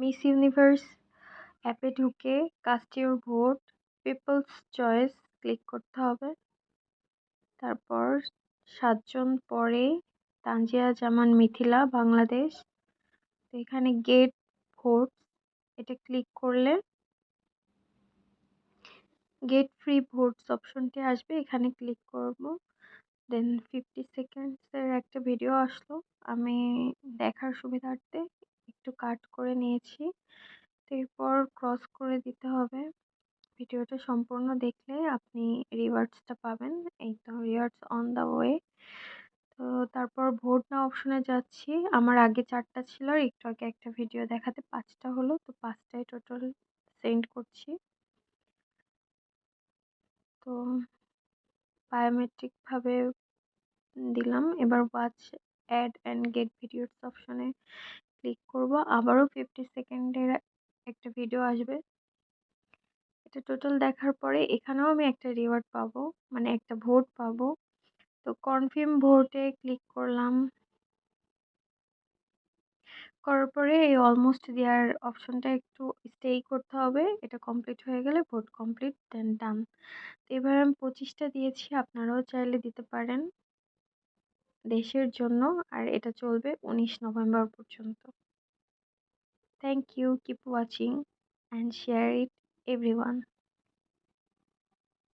Miss Universe অ্যাপে ঢুকে cast your vote people's choice click করতে হবে। তারপর সাতজন পরে তানজিয়া জামান মিথিলা, বাংলাদেশ। তো এখানে গেট ভোট এটা ক্লিক করলে গেট ফ্রি ভোটস অপশনটি আসবে, এখানে ক্লিক করব। দেন ফিফটি সেকেন্ডসের একটা ভিডিও আসলো, আমি দেখার সুবিধার্থে কাট করে নিয়েছি। এরপর ক্রস করে দিতে হবে। ভিডিওটা সম্পূর্ণ দেখলে আপনি রিওয়ার্ডসটা পাবেন। তো রিওয়ার্ডস অন দ্য ওয়ে তো তারপর ভোট না অপশনে যাচ্ছি। আমার আগে চারটা ছিল, একটু আগে একটা ভিডিও দেখাতে পাঁচটা হলো, তো পাঁচটাই টোটাল সেন্ড করছি। তো বায়োমেট্রিকভাবে দিলাম। এবার watch ad and get videos অপশনে ক্লিক করব। আবারও ফিফটি সেকেন্ডের একটা ভিডিও আসবে। এটা টোটাল দেখার পরে এখানেও আমি একটা রিওয়ার্ড পাবো মানে একটা ভোট পাবো। তো কনফার্ম ভোটে ক্লিক করলাম। করার পরে এই অলমোস্ট দেওয়ার অপশনটা একটু স্টেই করতে হবে। এটা কমপ্লিট হয়ে গেলে ভোট কমপ্লিট দেন ডান তো এবার আমি পঁচিশটা দিয়েছি, আপনারাও চাইলে দিতে পারেন। দেশের জন্য। আর এটা চলবে উনিশ নভেম্বর পর্যন্ত। Thank you keep watching and share it everyone